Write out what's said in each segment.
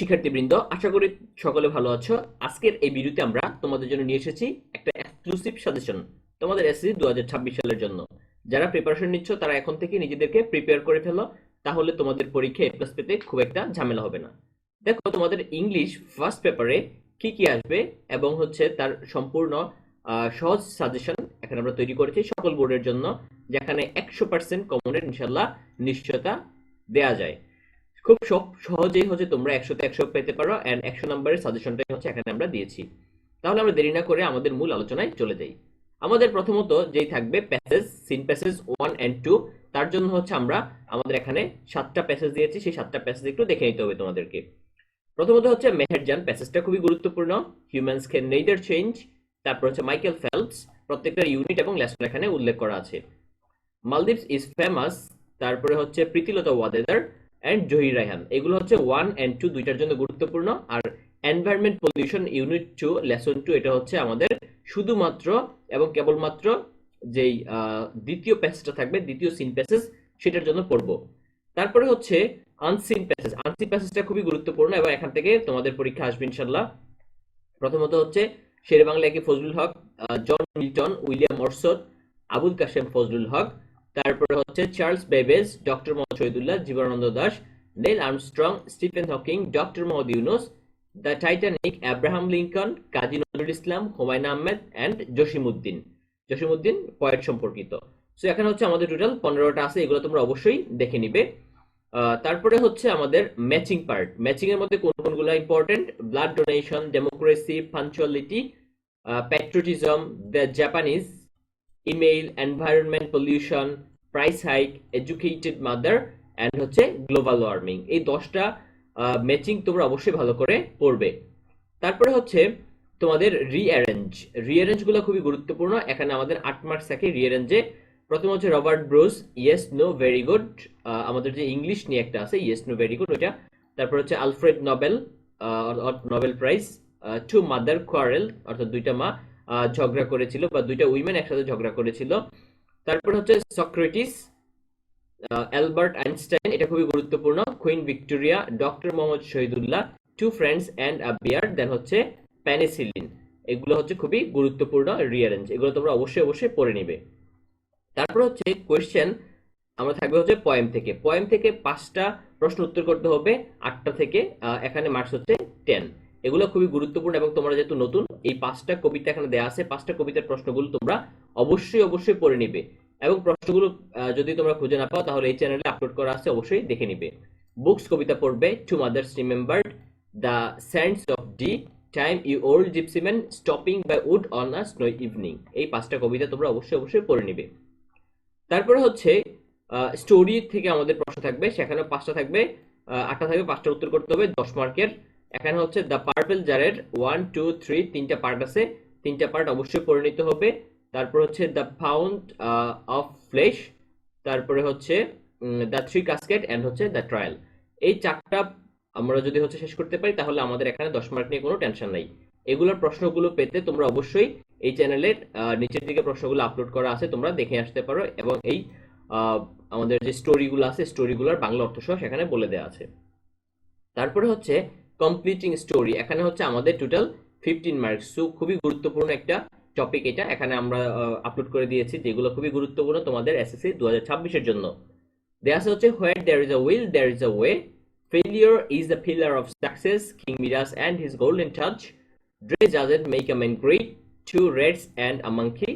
শিক্ষার্থীবৃন্দ, আশা করি সকলে ভালো আছো। আজকের এই ভিডিওতে আমরা তোমাদের জন্য নিয়ে এসেছি একটা এক্সক্লুসিভ সাজেশন তোমাদের এসএসসি দু সালের জন্য। যারা প্রিপারেশন নিচ্ছ, তারা এখন থেকে নিজেদেরকে প্রিপেয়ার করে ফেলো, তাহলে তোমাদের পরীক্ষায় এ প্লাস পেতে খুব একটা ঝামেলা হবে না। দেখো, তোমাদের ইংলিশ ফার্স্ট পেপারে কি কি আসবে এবং হচ্ছে তার সম্পূর্ণ সহজ সাজেশন এখানে আমরা তৈরি করেছি সকল বোর্ডের জন্য, যেখানে একশো পার্সেন্ট কমনের ইনশাল্লাহ নিশ্চয়তা দেয়া যায়। খুব সহজেই হচ্ছে তোমরা একশোতে একশো পেতে পারো অ্যান্ড একশো নম্বরের সাজেশনটাই হচ্ছে এখানে আমরা দিয়েছি। তাহলে আমরা দেরি না করে আমাদের মূল আলোচনায় চলে যাই। আমাদের প্রথমত যেই থাকবে passage seen passage one and two তার জন্য হচ্ছে আমরা আমাদের এখানে সাতটা প্যাসেজ দিয়েছি, সেই সাতটা প্যাসেজ একটু দেখে নিতে হবে তোমাদেরকে। প্রথমত হচ্ছে মেহেরজান প্যাসেজটা খুবই গুরুত্বপূর্ণ হিউম্যানস ক্যান নেইদার চেঞ্জ তারপর হচ্ছে মাইকেল ফেলপস, প্রত্যেকটা ইউনিট এবং লেসন এখানে উল্লেখ করা আছে। মালদ্বীপস ইজ ফেমাস তারপরে হচ্ছে প্রীতিলতা ওয়াদেদার অ্যান্ড জহির রায়হান এগুলো হচ্ছে ওয়ান অ্যান্ড টু দুইটার জন্য গুরুত্বপূর্ণ। আর environment pollution unit two lesson two এটা হচ্ছে আমাদের শুধুমাত্র এবং কেবলমাত্র যেই দ্বিতীয় প্যাসেজটা থাকবে, দ্বিতীয় সিন প্যাসেজ সেটার জন্য পড়ব। তারপরে হচ্ছে আনসিন প্যাসেজ আনসিন প্যাসেজটা খুবই গুরুত্বপূর্ণ এবং এখান থেকে তোমাদের পরীক্ষা আসবে ইনশাল্লাহ প্রথমত হচ্ছে Shere Bangla A K Fazlul Huq John Milton, William Wordsworth, Abul Kashem Fazlul Huq তারপরে হচ্ছে Charles Babbage, doctor Muhammad Shahidullah, Jibanananda Das Neil Armstrong, Stephen Hawking, doctor Muhammad Yunus, the Titanic, Abraham Lincoln, Kazi Nazrul Islam, Humayun Ahmed and Jasimuddin. Jasimuddin poet সম্পর্কিত। So এখানে হচ্ছে আমাদের total পনেরোটা আছে, এগুলো তোমরা অবশ্যই দেখে নিবে। তারপরে হচ্ছে আমাদের ম্যাচিং পার্ট ম্যাচিং এর মধ্যে কোন কোনগুলো important blood donation democracy punctuality patriotism the Japanese email environment pollution price hike educated mother and হচ্ছে গ্লোবাল ওয়ার্মিং এই দশটা ম্যাচিং তোমরা অবশ্যই ভালো করে পড়বে। তারপরে হচ্ছে তোমাদের রিঅ্যারেঞ্জ রিঅ্যারেঞ্জগুলো খুবই গুরুত্বপূর্ণ। এখানে আমাদের আট মার্কস থাকে রিঅ্যারেঞ্জে প্রথম হচ্ছে Robert Bruce yes no very good আমাদের যে ইংলিশ নিয়ে একটা আছে ইয়েস নো ভেরি গুড ওইটা। তারপর হচ্ছে Alfred Nobel Nobel prize two mother quarrel অর্থাৎ দুইটা মা। ঝগড়া করেছিল বা দুইটা উইমেন একসাথে ঝগড়া করেছিল। তারপর হচ্ছে সক্রেটিস অ্যালবার্ট আইনস্টাইন, এটা খুবই গুরুত্বপূর্ণ Queen Victoria doctor Muhammad Shahidullah two friends and a bear then হচ্ছে প্যানিসিলিন এগুলো হচ্ছে খুবই গুরুত্বপূর্ণ রিয়ারেঞ্জ এগুলো তোমরা অবশ্যই অবশ্যই পড়ে নিবে। তারপর হচ্ছে কোয়েশ্চেন আমরা থাকবে হচ্ছে পয়েম থেকে। পয়েম থেকে পাঁচটা প্রশ্ন উত্তর করতে হবে, আটটা থেকে এখানে মার্কস হচ্ছে টেন এগুলো খুবই গুরুত্বপূর্ণ এবং তোমরা যেহেতু নতুন, এই পাঁচটা কবিতা এখানে দেওয়া আছে। পাঁচটা কবিতার প্রশ্নগুলো তোমরা অবশ্যই অবশ্যই পড়ে নিবে এবং প্রশ্নগুলো যদি তোমরা খুঁজে না পাও, তাহলে এই চ্যানেলে আপলোড করা আছে, অবশ্যই দেখে নিবে। বুকস কবিতা পড়বে two mothers remembered the sands of the time you old gypsy man stopping by wood on a snow evening এই পাঁচটা কবিতা তোমরা অবশ্যই অবশ্যই পড়ে নিবে। তারপরে হচ্ছে স্টোরি থেকে আমাদের প্রশ্ন থাকবে। সেখানে পাঁচটা থাকবে আটটা থাকবে, পাঁচটা উত্তর করতে হবে, দশ মার্কের। এখানে হচ্ছে দ্য পার্পল জারের ওয়ান টু থ্রি তিনটা পার্ট আছে। তিনটা পার্ট অবশ্যই পরিণত হবে। তারপর হচ্ছে দ্য ফাউন্ড অফ ফ্লেশ তারপরে হচ্ছে দ্য থ্রি কাস্কেট অ্যান্ড হচ্ছে দ্য ট্রায়াল এই চারটা আমরা যদি হচ্ছে শেষ করতে পারি, তাহলে আমাদের এখানে দশ মার্ক নিয়ে কোনো টেনশন নাই। এগুলোর প্রশ্নগুলো পেতে তোমরা অবশ্যই এই চ্যানেলের নিচের দিকে প্রশ্নগুলো আপলোড করা আছে, তোমরা দেখে আসতে পারো এবং এই আমাদের যে স্টোরিগুলো আছে স্টোরিগুলোর বাংলা অর্থ সহ সেখানে বলে দেওয়া আছে। তারপরে হচ্ছে কমপ্লিটিং স্টোরি এখানে হচ্ছে আমাদের টোটাল ফিফটিন মার্কস সো খুবই গুরুত্বপূর্ণ একটা টপিক এটা। এখানে আমরা আপলোড করে দিয়েছি যেগুলো খুবই গুরুত্বপূর্ণ তোমাদের এস এসএসসি দু হাজার জন্য। দেওয়া আছে হচ্ছে where there is a will there is a way failure is the pillar of success king Midas and his golden touch dress doesn't make a man great two reds and a monkey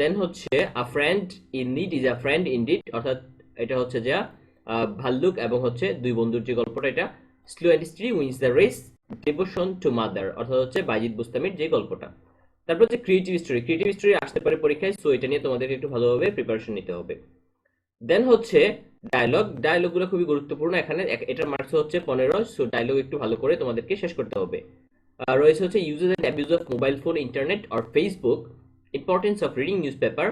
then হচ্ছে a friend in need is a friend in deed অর্থাৎ এটা হচ্ছে যে ভাল্লুক এবং হচ্ছে দুই বন্ধুর যে গল্পটা এটা। Slow and steady wins the race devotion to mother অর্থাৎ হচ্ছে বাইজিদ বুস্তামির যে গল্পটা। তারপর হচ্ছে ক্রিয়েটিভ স্টোরি ক্রিয়েটিভ স্টোরি আসতে পারে পরীক্ষায় সো এটা নিয়ে তোমাদেরকে একটু ভালোভাবে প্রিপারেশন নিতে হবে। দেন হচ্ছে ডায়লগ ডায়লগুলো খুবই গুরুত্বপূর্ণ এখানে এটার মার্কস হচ্ছে পনেরো সো ডায়লগ একটু ভালো করে তোমাদেরকে শেষ করতে হবে। রয়েছে হচ্ছে uses and abuse of mobile phone internet or Facebook importance of reading newspaper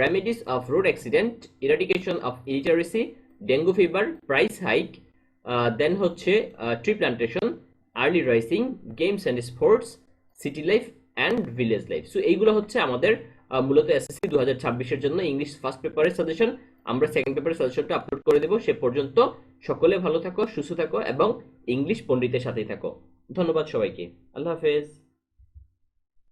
remedies of road accident eradication of illiteracy dengue fever price hike then হচ্ছে tree plantation early rising games and sports city life and village life so এইগুলো হচ্ছে আমাদের মূলত মূলত SSC দু হাজার ছাব্বিশের জন্য ইংলিশ ফার্স্ট পেপারের সাজেশন আমরা সেকেন্ড পেপারের সাজেশনটা আপলোড করে দেবো। সে পর্যন্ত সকলে ভালো থাকো, সুস্থ থাকো এবং ইংলিশ পণ্ডিতের সাথেই থাকো। ধন্যবাদ সবাইকে। আল্লাহ হাফেজ।